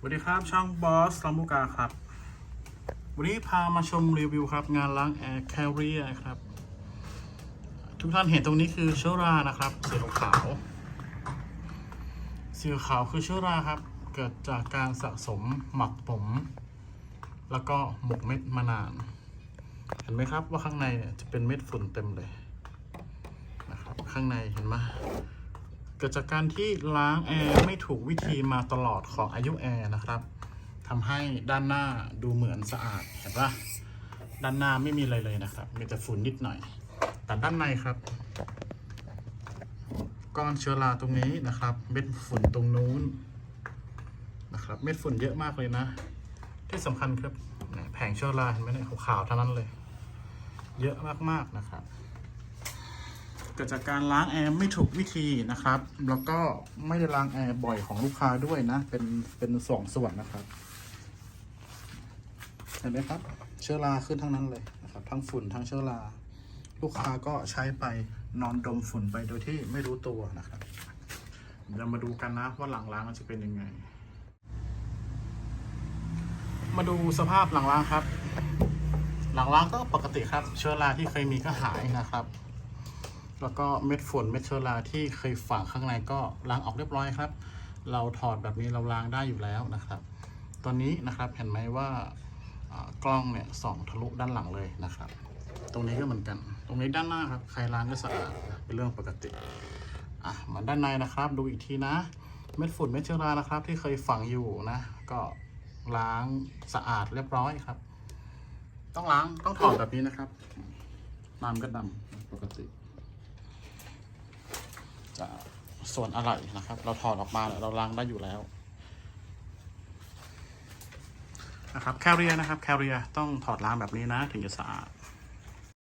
สวัสดีครับ ช่างบอสลำบูกาครับ วันนี้พามาชมรีวิวครับ งานล้างแอร์แคลเรียครับ ทุกท่านเห็นตรงนี้คือเชื้อรานะครับสีขาวสีขาวคือเชื้อราครับ เกิดจากการสะสมหมักผม แล้วก็หมกเม็ดมานาน เห็นไหมครับว่าข้างในเนี่ยจะเป็นเม็ดฝุ่นเต็มเลยนะครับข้างในเห็นไหม เกิดจากการที่ล้างแอร์ไม่ถูกวิธีมาตลอดของอายุแอร์นะครับทำให้ด้านหน้าดูเหมือนสะอาดเห็นปะด้านหน้าไม่มีอะไรเลยนะครับ มีแต่ฝุ่นนิดหน่อย แต่ด้านในครับ ก้อนเชื้อราตรงนี้นะครับ เม็ดฝุ่นตรงนู้นนะครับ เม็ดฝุ่นเยอะมากเลยนะ ที่สำคัญครับแผงเชื้อราเห็นไหมเนี่ยขาวๆเท่านั้นเลย เยอะมากๆนะครับ เกิดจากการล้างแอร์ไม่ถูกวิธีนะครับ แล้วก็ไม่ได้ล้างแอร์บ่อยของลูกค้าด้วยนะ เป็นเป็นสองส่วนนะครับ เห็นไหมครับ เชื้อราขึ้นทั้งนั้นเลยนะครับ ทั้งฝุ่นทั้งเชื้อรา ลูกค้าก็ใช้ไปนอนดมฝุ่นไปโดยที่ไม่รู้ตัวนะครับเดี๋ยวมาดูกันนะว่าหลังล้างมันจะเป็นยังไง มาดูสภาพหลังล้างครับ หลังล้างก็ปกติครับ เชื้อราที่เคยมีก็หายนะครับ แล้วก็เม็ดฝุ่นเม็ดเชื้อราที่เคยฝังข้างในก็ล้างออกเรียบร้อยครับ เราถอดแบบนี้เราล้างได้อยู่แล้วนะครับ ตอนนี้นะครับเห็นไหมว่าอ่ากล้องเนี่ยส่องทะลุด้านหลังเลยนะครับ ตรงนี้ก็เหมือนกัน ตรงนี้ด้านหน้าครับใครล้างก็สะอาดเป็นเรื่องปกติอะมาด้านในนะครับ ดูอีกทีนะ เม็ดฝุ่นเม็ดเชื้อรานะครับ ที่เคยฝังอยู่นะ ก็ล้างสะอาดเรียบร้อยครับ ต้องล้างต้องถอดแบบนี้นะครับน้ำก็ดำปกติ จะ ส่วนอะไรนะครับ เราถอดออกมาเราล้างได้อยู่แล้วนะครับแคลเรียนะครับแคลเรียต้องถอดล้างแบบนี้นะถึงจะสะอาด